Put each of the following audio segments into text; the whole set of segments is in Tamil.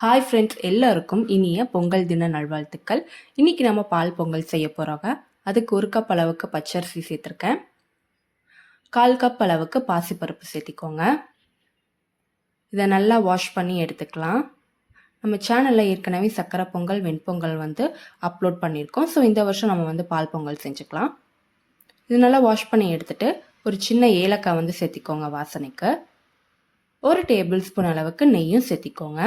ஹாய் ஃப்ரெண்ட்ஸ் எல்லாருக்கும் இனிய பொங்கல் தின நல்வாழ்த்துக்கள். இன்னைக்கு நம்ம பால் பொங்கல் செய்ய போகிறோங்க அதுக்கு ஒரு கப் அளவுக்கு பச்சரிசி சேர்த்துருக்கேன். கால் கப் அளவுக்கு பாசிப்பருப்பு சேர்த்திக்கோங்க. இதை நல்லா வாஷ் பண்ணி எடுத்துக்கலாம். நம்ம சேனலில் ஏற்கனவே சக்கரை பொங்கல் வெண்பொங்கல் வந்து அப்லோட் பண்ணியிருக்கோம். ஸோ இந்த வருஷம் நம்ம வந்து பால் பொங்கல் செஞ்சுக்கலாம். இது நல்லா வாஷ் பண்ணி எடுத்துகிட்டு ஒரு சின்ன ஏலக்காய் வந்து சேர்த்திக்கோங்க வாசனைக்கு. ஒரு டேபிள் ஸ்பூன் அளவுக்கு நெய்யும் சேர்த்திக்கோங்க.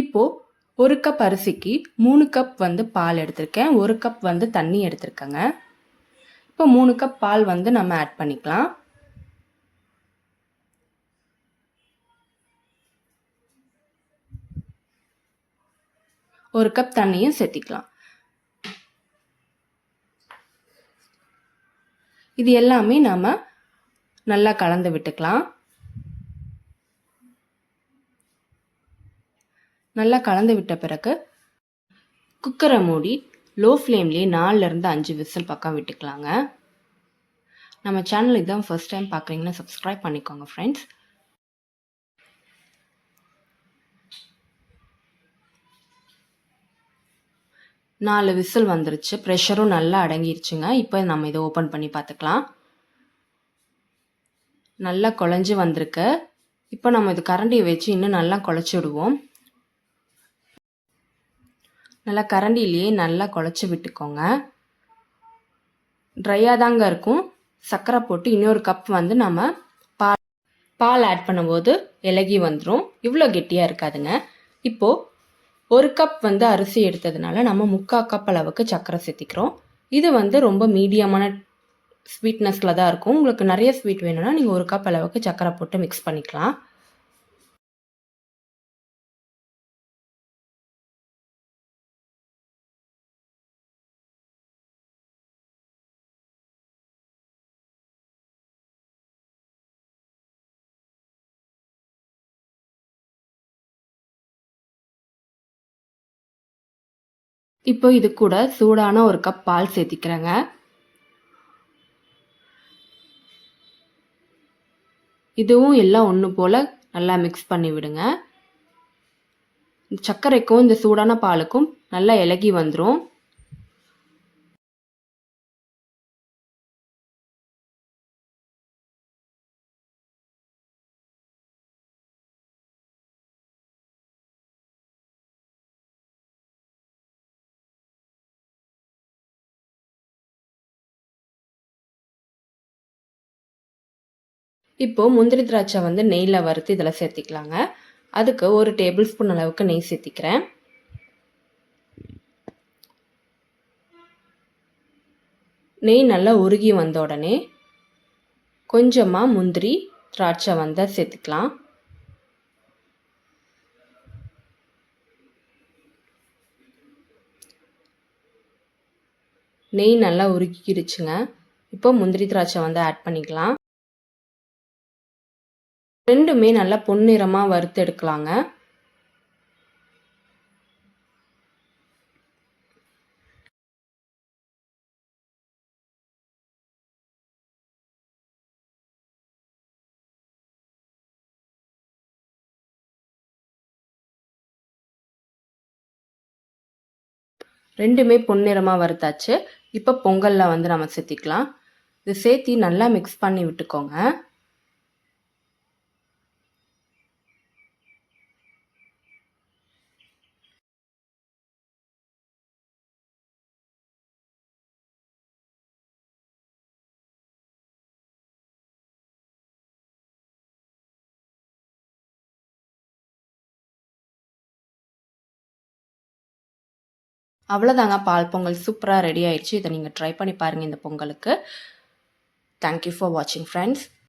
இப்போ ஒரு கப் அரிசிக்கு மூணு கப் வந்து பால் எடுத்திருக்கேன். ஒரு கப் வந்து தண்ணி எடுத்திருக்கேங்க. இப்போ மூணு கப் பால் வந்து நம்ம ஆட் பண்ணிக்கலாம். ஒரு கப் தண்ணியும் சேர்த்திக்கலாம். இது எல்லாமே நாம நல்லா கலந்து விட்டுக்கலாம். நல்லா கலந்து விட்ட பிறகு குக்கரை மூடி லோ ஃப்ளேம்லேயே நாலுலேருந்து அஞ்சு விசில் பக்கம் விட்டுக்கலாங்க. நம்ம சேனல் இதுதான் ஃபர்ஸ்ட் டைம் பார்க்குறீங்கன்னா சப்ஸ்கிரைப் பண்ணிக்கோங்க ஃப்ரெண்ட்ஸ் நாலு விசில் வந்துருச்சு. ப்ரெஷரும் நல்லா அடங்கிருச்சுங்க. இப்போ நம்ம இதை ஓப்பன் பண்ணி பார்த்துக்கலாம். நல்லா குழஞ்சி வந்திருக்கு. இப்போ நம்ம இது கரண்டியை வச்சு இன்னும் நல்லா குழச்சி விடுவோம். நல்லா கரண்டிலேயே நல்லா குழச்சி விட்டுக்கோங்க. ட்ரையாக தாங்க இருக்கும். சர்க்கரை போட்டு இன்னொரு கப் வந்து நம்ம பால் பால் ஆட் பண்ணும்போது இலகி வந்துடும் இவ்வளோ கெட்டியாக இருக்காதுங்க. இப்போது ஒரு கப் வந்து அரிசி எடுத்ததுனால நம்ம முக்கால் கப் அளவுக்கு சர்க்கரை சேர்த்திக்கிறோம். இது வந்து ரொம்ப மீடியமான ஸ்வீட்னஸில் தான் இருக்கும். உங்களுக்கு நிறைய ஸ்வீட் வேணும்னா நீங்கள் ஒரு கப் அளவுக்கு சர்க்கரை போட்டு மிக்ஸ் பண்ணிக்கலாம். இப்போ இது கூட சூடான ஒரு கப் பால் சேர்த்திக்கிறேங்க. இதுவும் எல்லாம் ஒன்று போல் நல்லா மிக்ஸ் பண்ணி விடுங்க. சர்க்கரைக்கும் இந்த சூடான பாலுக்கும் நல்லா இலகி வந்துடும் இப்போ முந்திரி திராட்சை வந்து நெய்யில் வறுத்து இதில் சேர்த்திக்கலாங்க. அதுக்கு ஒரு டேபிள் ஸ்பூன் அளவுக்கு நெய் சேர்த்திக்கிறேன். நெய் நல்லா உருகி வந்த உடனே கொஞ்சமாக முந்திரி திராட்சை வந்தால் சேர்த்துக்கலாம். நெய் நல்லா உருக்கிடுச்சுங்க இப்போ முந்திரி திராட்சை வந்து ஆட் பண்ணிக்கலாம். ரெண்டுமே நல்லா பொன்னிறமாக வறுத்து எடுக்கலாங்க ரெண்டுமே பொன்னிறமாக வறுத்தாச்சு. இப்போ பொங்கலில் வந்து நம்ம சேர்த்திக்கலாம் இது சேர்த்தி நல்லா மிக்ஸ் பண்ணி விட்டுக்கோங்க. அவ்வளோதாங்க பால் பொங்கல் சூப்பராக ரெடி ஆயிடுச்சு. இதை நீங்கள் ட்ரை பண்ணி பாருங்கள் இந்த பொங்கலுக்கு. தேங்க்யூ ஃபார் வாட்சிங் ஃப்ரெண்ட்ஸ்